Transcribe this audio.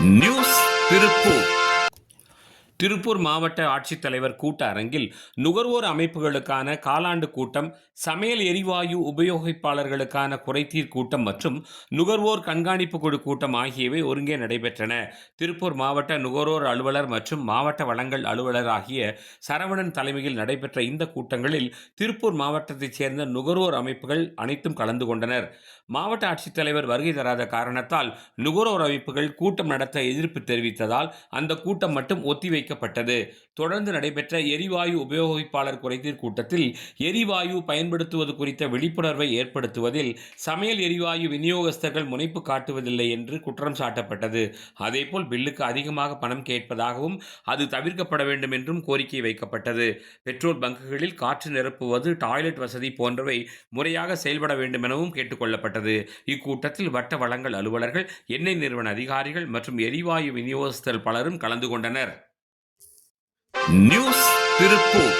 News Tiruppur Tiruppur மாவட்ட ஆட்சித்தலைவர் கூட்ட அரங்கில் நுகர்வோர் அமைப்புகளுக்கான காலாண்டு கூட்டம் சமையல் எரிவாயு உபயோகிப்பாளர்களுக்கான குறைதீர் கூட்டம் மற்றும் நுகர்வோர் கண்காணிப்பு குழு கூட்டம் ஆகியவை ஒருங்கே நடைபெற்றன. திருப்பூர் மாவட்ட நுகர்வோர் அலுவலர் மற்றும் மாவட்ட வளங்கள் அலுவலர் ஆகிய சரவணன் தலைமையில் நடைபெற்ற இந்த கூட்டங்களில் திருப்பூர் மாவட்டத்தைச் சேர்ந்த நுகர்வோர் அமைப்புகள் அனைத்தும் கலந்து கொண்டனர். மாவட்ட ஆட்சித்தலைவர் வருகை தராத காரணத்தால் நுகர்வோர் அமைப்புகள் கூட்டம் நடத்த எதிர்ப்பு தெரிவித்ததால் அந்த கூட்டம் மட்டும் ஒத்திவை ஒத்திவைக்கப்பட்டது தொடர்ந்து நடைபெற்ற எரிவாயு உபயோகிப்பாளர் குறைதீர் கூட்டத்தில் எரிவாயு பயன்படுத்துவது குறித்த விழிப்புணர்வை ஏற்படுத்துவதில் சமையல் எரிவாயு விநியோகஸ்தர்கள் முனைப்பு காட்டுவதில்லை என்று குற்றம் சாட்டப்பட்டது. அதேபோல் பில்லுக்கு அதிகமாக பணம் கேட்பதாகவும் அது தவிர்க்கப்பட வேண்டும் என்றும் கோரிக்கை வைக்கப்பட்டது. பெட்ரோல் பங்குகளில் காற்று நிரப்புவது டாய்லெட் வசதி போன்றவை முறையாக செயல்பட வேண்டும் எனவும் கேட்டுக்கொள்ளப்பட்டது. இக்கூட்டத்தில் வட்ட வளங்கள் அலுவலர்கள் எண்ணெய் நிறுவன அதிகாரிகள் மற்றும் எரிவாயு விநியோகஸ்தர் பலரும் கலந்து கொண்டனர். நியூஸ் திருப்பூர்